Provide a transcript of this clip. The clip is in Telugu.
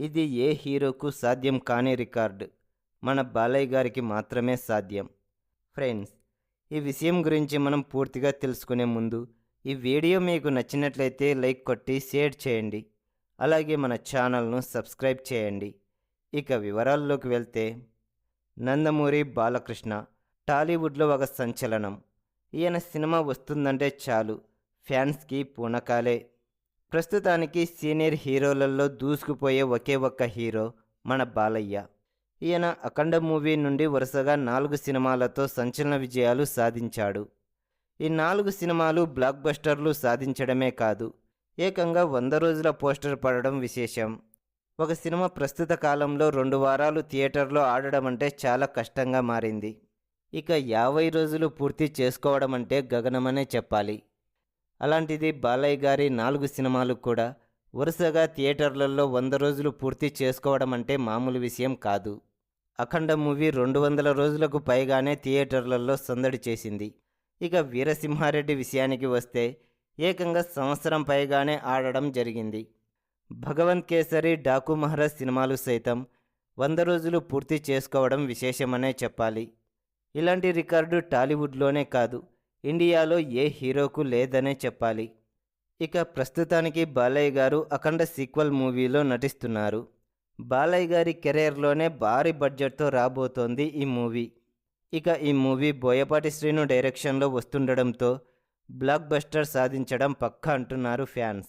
ఇది ఏ హీరోకు సాధ్యం కాని రికార్డు. మన బాలయ్య గారికి మాత్రమే సాధ్యం. ఫ్రెండ్స్ ఈ విషయం గురించి మనం పూర్తిగా తెలుసుకునే ముందు ఈ వీడియో మీకు నచ్చినట్లయితే లైక్ కొట్టి షేర్ చేయండి. అలాగే మన ఛానల్ను సబ్స్క్రైబ్ చేయండి. ఇక వివరాల్లోకి వెళ్తే నందమూరి బాలకృష్ణ టాలీవుడ్లో ఒక సంచలనం. ఈయన సినిమా వస్తుందంటే చాలు ఫ్యాన్స్కి పూనకాలే. ప్రస్తుతానికి సీనియర్ హీరోలలో దూసుకుపోయే ఒకే ఒక్క హీరో మన బాలయ్య. ఈయన అఖండ మూవీ నుండి వరుసగా నాలుగు సినిమాలతో సంచలన విజయాలు సాధించాడు. ఈ నాలుగు సినిమాలు బ్లాక్ బస్టర్లు సాధించడమే కాదు ఏకంగా వంద రోజుల పోస్టర్ పడడం విశేషం. ఒక సినిమా ప్రస్తుత కాలంలో రెండు వారాలు థియేటర్లో ఆడడం అంటే చాలా కష్టంగా మారింది. ఇక యాభై రోజులు పూర్తి చేసుకోవడం అంటే గగనమనే చెప్పాలి. అలాంటిది బాలయ్య గారి నాలుగు సినిమాలు కూడా వరుసగా థియేటర్లలో వంద రోజులు పూర్తి చేసుకోవడం అంటే మామూలు విషయం కాదు. అఖండ మూవీ రెండు వందల రోజులకు పైగానే థియేటర్లలో సందడి చేసింది. ఇక వీరసింహారెడ్డి విషయానికి వస్తే ఏకంగా సంవత్సరం పైగానే ఆడడం జరిగింది. భగవంత్ కేసరి డాకు మహారాజ్ సినిమాలు సైతం వంద రోజులు పూర్తి చేసుకోవడం విశేషమనే చెప్పాలి. ఇలాంటి రికార్డు టాలీవుడ్లోనే కాదు ఇండియాలో ఏ హీరోకు లేదనే చెప్పాలి. ఇక ప్రస్తుతానికి బాలయ్య గారు అఖండ సీక్వల్ మూవీలో నటిస్తున్నారు. బాలయ్య గారి కెరీర్లోనే భారీ బడ్జెట్తో రాబోతోంది ఈ మూవీ. ఇక ఈ మూవీ బోయపాటి శ్రీను డైరెక్షన్లో వస్తుండడంతో బ్లాక్ బస్టర్ సాధించడం పక్కా అంటున్నారు ఫ్యాన్స్.